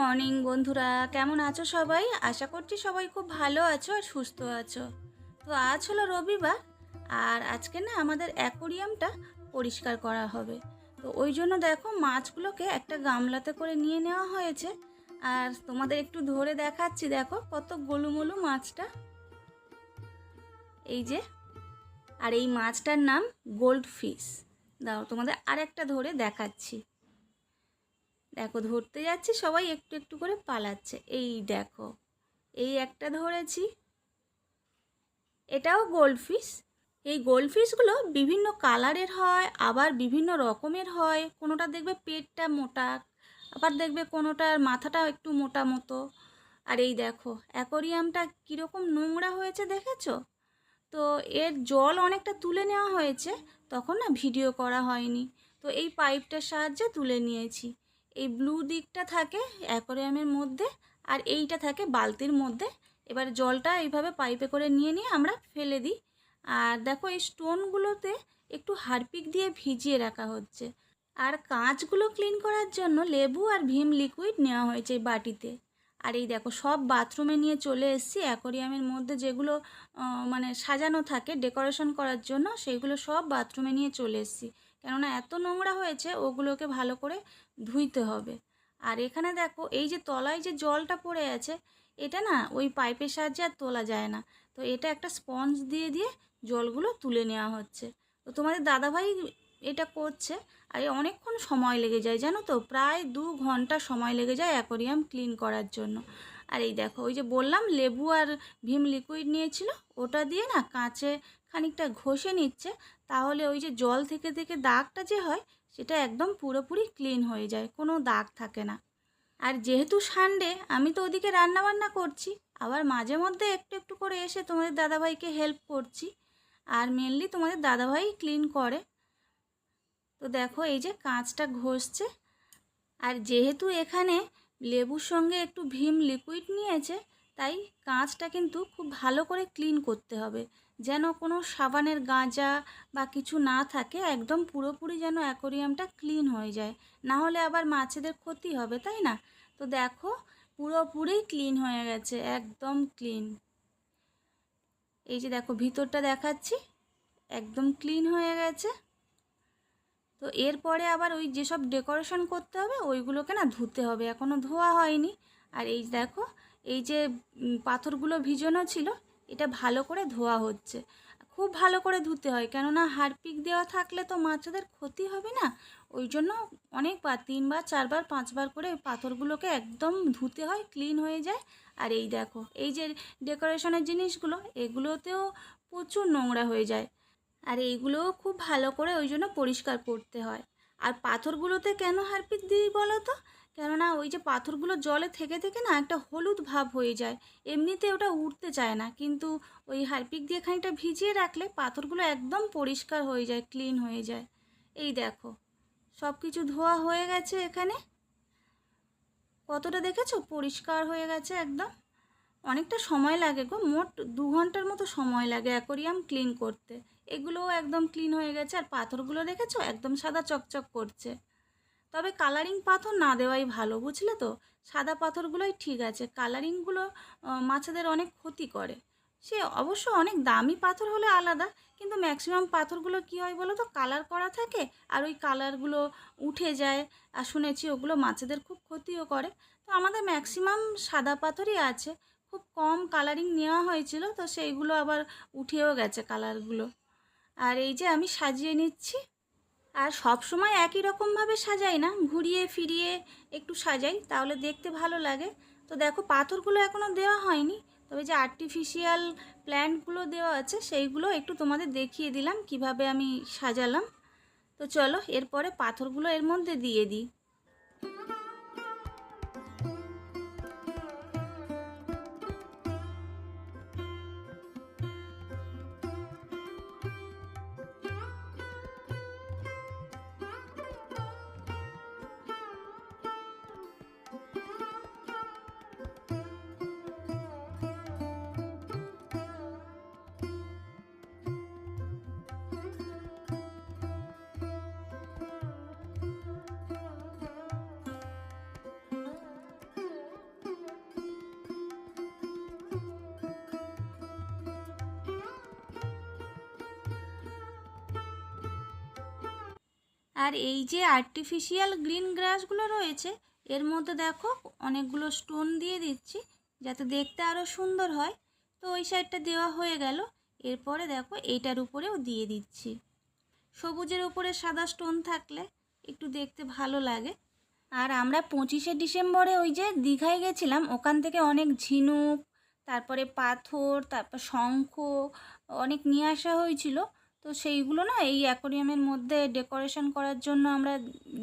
Morning, বন্ধুরা। কেমন আছো সবাই? আশা করছি সবাই খুব ভালো আছো আর সুস্থ আছো। তো আজ হলো রবিবার, আর আজকে না আমাদের অ্যাকোরিয়ামটা পরিষ্কার করা হবে। তো ওই জন্য দেখো মাছগুলোকে একটা গামলাতে করে নিয়ে নেওয়া হয়েছে। আর তোমাদের একটু ধরে দেখাচ্ছি, দেখো কত গোলুমলু মাছটা। এই যে, আর এই মাছটার নাম গোল্ড ফিশ দাও তোমাদের আরেকটা ধরে দেখাচ্ছি। দেখো ধরতে যাচ্ছি, সবাই একটু একটু করে পালাচ্ছে। এই দেখো, এই একটা ধরেছি। এটাও গোল্ডফিশ এই গোল্ডফিশগুলো বিভিন্ন কালারের হয়, আবার বিভিন্ন রকমের হয়। কোনোটা দেখবে পেটটা মোটা, আবার দেখবে কোনোটার মাথাটা একটু মোটা মতো। আর এই দেখো অ্যাকোরিয়ামটা কীরকম নোংরা হয়েছে দেখেছ? তো এর জল অনেকটা তুলে নেওয়া হয়েছে, তখন না ভিডিও করা হয়নি। তো এই পাইপটার সাহায্যে তুলে নিয়েছি। এই ব্লু দিকটা থাকে অ্যাকোরিয়ামের মধ্যে আর এইটা থাকে বালতির মধ্যে। এবার জলটা এইভাবে পাইপে করে নিয়ে নিয়ে আমরা ফেলে দিই। আর দেখো এই স্টোনগুলোতে একটু হারপিক দিয়ে ভিজিয়ে রাখা হচ্ছে। আর কাঁচগুলো ক্লিন করার জন্য লেবু আর ভীম লিকুইড নেওয়া হয়েছে এই বাটিতে। আর এই দেখো সব বাথরুমে নিয়ে চলে এসেছি। অ্যাকোরিয়ামের মধ্যে যেগুলো মানে সাজানো থাকে ডেকোরেশন করার জন্য, সেইগুলো সব বাথরুমে নিয়ে চলে এসেছি। কেননা এত নোংরা হয়েছে, ওগুলোকে ভালো করে ধুইতে হবে। আর এখানে দেখো, এই যে তলায় যে জলটা পড়ে আছে, এটা না ওই পাইপের সাহায্যে আর তোলা যায় না। তো এটা একটা স্পঞ্জ দিয়ে দিয়ে জলগুলো তুলে নেওয়া হচ্ছে। তো তোমাদের দাদাভাই এটা করছে। আর অনেকক্ষণ সময় লেগে যায়, জানো তো? প্রায় দু ঘণ্টা সময় লেগে যায় অ্যাকোরিয়াম ক্লিন করার জন্য। আর এই দেখো, ওই যে বললাম, লেবু আর ভীম লিকুইড নিয়েছিল, ওটা দিয়ে না কাঁচে খানিকটা ঘষে নিচ্ছে। তাহলে ওই যে জল থেকে থেকে দাগটা যে হয় সেটা একদম পুরোপুরি ক্লিন হয়ে যায়, কোনো দাগ থাকে না। আর যেহেতু সানডে আমি তো ওদিকে রান্নাবান্না করছি, আবার মাঝে মধ্যে একটু একটু করে এসে তোমাদের দাদাভাইকে হেল্প করছি, আর মেনলি তোমাদের দাদাভাই ক্লিন করে। তো দেখো এই যে কাঁচটা ঘষছে, আর যেহেতু এখানে লেবুর সঙ্গে একটু ভীম লিকুইড নিয়েছে, তাই কাঁচটা কিন্তু খুব ভালো করে ক্লিন করতে হবে। যেন কোনো সাবানের গাঁজা বা কিছু না থাকে, একদম পুরোপুরি যেন অ্যাকোরিয়ামটা ক্লিন হয়ে যায়। না হলে আবার মাছেদের ক্ষতি হবে, তাই না? তো দেখো, পুরোপুরি ক্লিন হয়ে গেছে, একদম ক্লিন। এই যে দেখো, ভিতরটা দেখাচ্ছি, একদম ক্লিন হয়ে গেছে। তো এরপরে আবার ওই যেসব ডেকোরেশন করতে হবে, ওইগুলোকে না ধুতে হবে। এখনও ধোয়া হয়নি। আর এই দেখো, এই যে পাথরগুলো ভিজানো ছিল এটা ভালো করে ধোয়া হচ্ছে। খুব ভালো করে ধুতে হয়, কেননা হারপিক দেওয়া থাকলে তো মাছেদের ক্ষতি হবে না। ওই জন্য অনেকবার, তিনবার, চারবার, পাঁচবার করে পাথরগুলোকে একদম ধুতে হয়, ক্লিন হয়ে যায়। আর এই দেখো, এই যে ডেকোরেশনের জিনিসগুলো, এগুলোতেও প্রচুর নোংরা হয়ে যায়। আর এইগুলোও খুব ভালো করে ওই জন্য পরিষ্কার করতে হয়। আর পাথরগুলোতে কেন হারপিক দিই বলো তো? কেননা ওই যে পাথরগুলো জলে থেকে থেকে না একটা হলুদ ভাব হয়ে যায়। এমনিতে ওটা উঠতে চায় না। কিন্তু ওই হারপিক দিয়ে খানিকটা ভিজিয়ে রাখলে পাথরগুলো একদম পরিষ্কার হয়ে যায়, ক্লিন হয়ে যায়। এই দেখো সব কিছু ধোয়া হয়ে গেছে এখানে। কতটা দেখেছ? পরিষ্কার হয়ে গেছে একদম। অনেকটা সময় লাগে গো, মোট দু ঘণ্টার মতো সময় লাগে অ্যাকোরিয়াম ক্লিন করতে। এগুলোও একদম ক্লিন হয়ে গেছে। আর পাথরগুলো দেখেছ? একদম সাদা চকচক করছে। তবে কালারিং পাথর না দেওয়াই ভালো, বুঝলে তো? সাদা পাথরগুলোই ঠিক আছে, কালারিংগুলো মাছেদের অনেক ক্ষতি করে। সে অবশ্য অনেক দামি পাথর হলে আলাদা, কিন্তু ম্যাক্সিমাম পাথরগুলো কি হয় বলো তো? কালার করা থাকে আর ওই কালারগুলো উঠে যায়। আর শুনেছি ওগুলো মাছেদের খুব ক্ষতিও করে। তো আমাদের ম্যাক্সিমাম সাদা পাথরই আছে। খুব কম কালারিং নেওয়া হয়েছিল, তো সেইগুলো আবার উঠেও গেছে কালারগুলো আর এই যে আমি সাজিয়ে নিচ্ছি। আর সব সময় একই রকমভাবে সাজাই না, ঘুরিয়ে ফিরিয়ে একটু সাজাই, তাহলে দেখতে ভালো লাগে। তো দেখো, পাথরগুলো এখনও দেওয়া হয়নি, তবে যে আর্টিফিশিয়াল প্ল্যান্টগুলো দেওয়া আছে, সেইগুলো একটু তোমাদের দেখিয়ে দিলাম, কীভাবে আমি সাজালাম। তো চলো, এরপরে পাথরগুলো এর মধ্যে দিয়ে দিই। আর এই যে আর্টিফিশিয়াল গ্রিন গ্রাসগুলো রয়েছে, এর মধ্যে দেখো অনেকগুলো স্টোন দিয়ে দিচ্ছি, যাতে দেখতে আরও সুন্দর হয়। তো ওই সাইডটা দেওয়া হয়ে গেল, এরপরে দেখো এইটার উপরেও দিয়ে দিচ্ছি। সবুজের উপরে সাদা স্টোন থাকলে একটু দেখতে ভালো লাগে। আর আমরা পঁচিশে ডিসেম্বরে ওই যে দীঘায় গেছিলাম, ওখান থেকে অনেক ঝিনুক, তারপরে পাথর, তারপর শঙ্খ, অনেক নিয়ে আসা হয়েছিল। তো সেইগুলো না এই অ্যাকোরিয়ামের মধ্যে ডেকোরেশন করার জন্য আমরা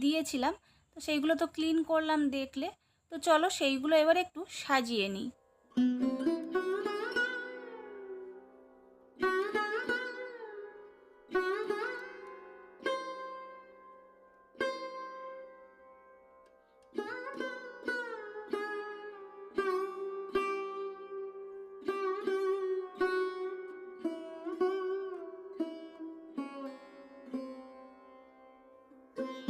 দিয়েছিলাম। তো সেইগুলো তো ক্লিন করলাম দেখলে। তো চলো সেইগুলো এবার একটু সাজিয়ে নিই। তো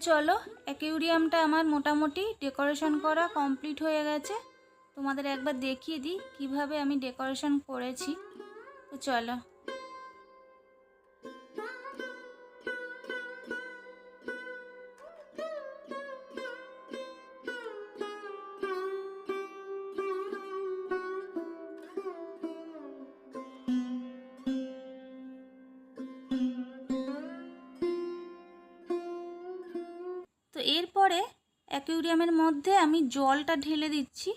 চলো অ্যাকিউরিয়ামটা আমার মোটামুটি ডেকোরেশন করা কমপ্লিট হয়ে গেছে। তোমাদের একবার দেখিয়ে দিই কীভাবে আমি ডেকোরেশন করেছি। তো চলো। অ্যাকুরিয়ামের মধ্যে আমি জলটা ঢেলে দিচ্ছি।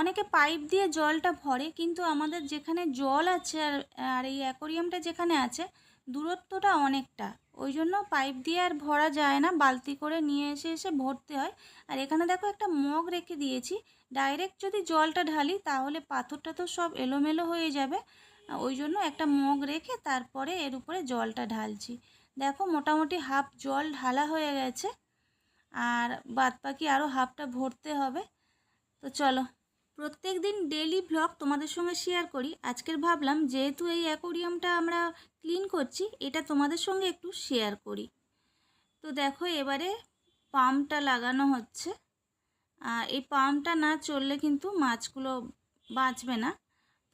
অনেকে পাইপ দিয়ে জলটা ভরে, কিন্তু আমাদের যেখানে জল আছে আর আর এই অ্যাকোরিয়ামটা যেখানে আছে, দূরত্বটা অনেকটা। ওই জন্য পাইপ দিয়ে আর ভরা যায় না, বালতি করে নিয়ে এসে এসে ভরতে হয়। আর এখানে দেখো একটা মগ রেখে দিয়েছি। ডাইরেক্ট যদি জলটা ঢালি, তাহলে পাথরটা তো সব এলোমেলো হয়ে যাবে। ওই জন্য একটা মগ রেখে তারপরে এর উপরে জলটা ঢালছি। দেখো মোটামুটি হাফ জল ঢালা হয়ে গেছে। আর বাদ বাকি আরও হাফটা ভরতে হবে। তো চলো, প্রত্যেক দিন ডেলি ব্লগ তোমাদের সঙ্গে শেয়ার করি। আজকের ভাবলাম যেহেতু এই অ্যাকোরিয়ামটা আমরা ক্লিন করছি, এটা তোমাদের সঙ্গে একটু শেয়ার করি। তো দেখো এবারে পাম্পটা লাগানো হচ্ছে। এই পাম্পটা না চললে কিন্তু মাছগুলো বাঁচবে না।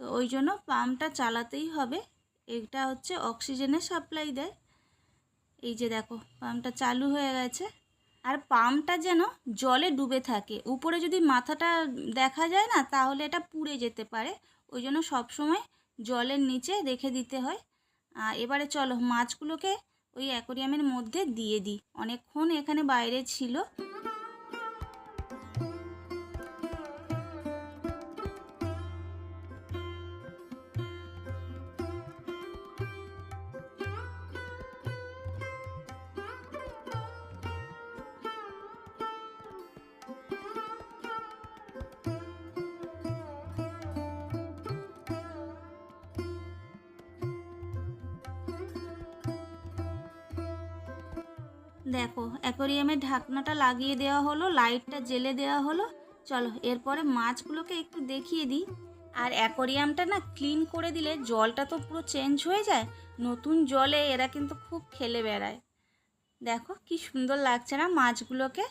তো ওই জন্য পাম্পটা চালাতেই হবে। এটা হচ্ছে অক্সিজেনের সাপ্লাই দেয়। এই যে দেখো পাম্পটা চালু হয়ে গেছে। আর পামটা যেন জলে ডুবে থাকে। উপরে যদি মাথাটা দেখা যায় না, তাহলে এটা পুড়ে যেতে পারে। ওই জন্য সবসময় জলের নিচে রেখে দিতে হয়। এবারে চলো মাছগুলোকে ওই অ্যাকোরিয়ামের মধ্যে দিয়ে দিই। অনেকক্ষণ এখানে বাইরে ছিল। দেখো অ্যাকোরিয়ামের ঢাকনাটা লাগিয়ে দেওয়া হলো, লাইটটা জেলে দেওয়া হলো। চলো, এরপরে মাছগুলোকে একটু দেখিয়ে দিই। আর অ্যাকোরিয়ামটা না ক্লিন করে দিলে জলটা তো পুরো চেঞ্জ হয়ে যায়। নতুন জলে এরা কিন্তু খুব খেলে বেড়ায়। দেখো, কি সুন্দর লাগছে না মাছগুলোকে?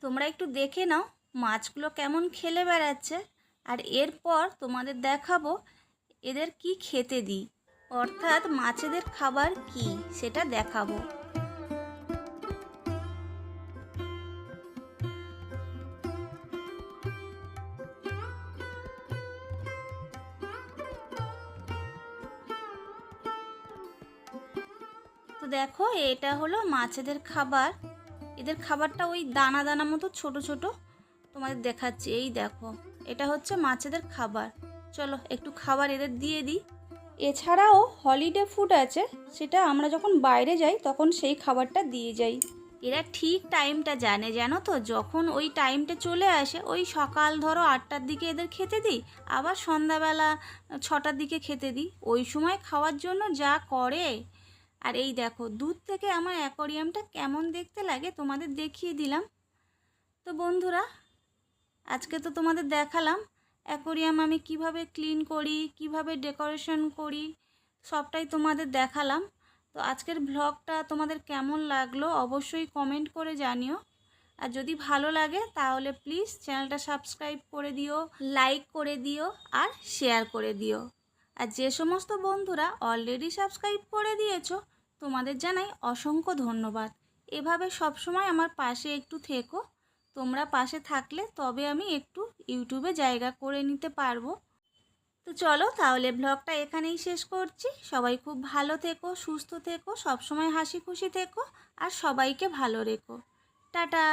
তোমরা একটু দেখে নাও, মাছগুলো কেমন খেলে বেড়াচ্ছে। আর এরপর তোমাদের দেখাবো, এদের কি খেতে দিই। অর্থাৎ মাছেদের খাবার কি, সেটা দেখাবো। দেখো, এটা হলো মাছেদের খাবার। এদের খাবারটা ওই দানা দানা মতো, ছোট ছোট তোমাদের দেখাচ্ছি। এই দেখো, এটা হচ্ছে মাছেদের খাবার। চলো, একটু খাবার এদের দিয়ে দিই। এছাড়াও হলিডে ফুড আছে, সেটা আমরা যখন বাইরে যাই, তখন সেই খাবারটা দিয়ে যাই। এরা ঠিক টাইমটা জানে, জানো তো? যখন ওই টাইমটা চলে আসে, ওই সকাল ধরো আটটার দিকে এদের খেতে দিই, আবার সন্ধ্যাবেলা ছটার দিকে খেতে দিই। ওই সময় খাওয়ার জন্য যা করে আর এই দেখো দূর থেকে আমার অ্যাকোরিয়ামটা কেমন দেখতে লাগে তোমাদের দেখিয়ে দিলাম। তো বন্ধুরা, আজকে তো তোমাদের দেখালাম অ্যাকোরিয়াম আমি কীভাবে ক্লিন করি, কীভাবে ডেকোরেশন করি, সবটাই তোমাদের দেখালাম। তো আজকের ব্লগটা তোমাদের কেমন লাগল অবশ্যই কমেন্ট করে জানিও। আর যদি ভালো লাগে তাহলে প্লিজ চ্যানেলটা সাবস্ক্রাইব করে দিও, লাইক করে দিও আর শেয়ার করে দিও। আর যে সমস্ত বন্ধুরা অলরেডি সাবস্ক্রাইব করে দিয়েছ, তোমাদের জানাই অসংখ্য ধন্যবাদ। এভাবে সবসময় আমার পাশে একটু থেকো। তোমরা পাশে থাকলে তবে আমি একটু ইউটিউবে জায়গা করে নিতে পারব। তো চলো তাহলে ব্লগটা এখানেই শেষ করছি। সবাই খুব ভালো থেকো, সুস্থ থেকো, সবসময় হাসি খুশি থেকো, আর সবাইকে ভালো রেখো। টাটা!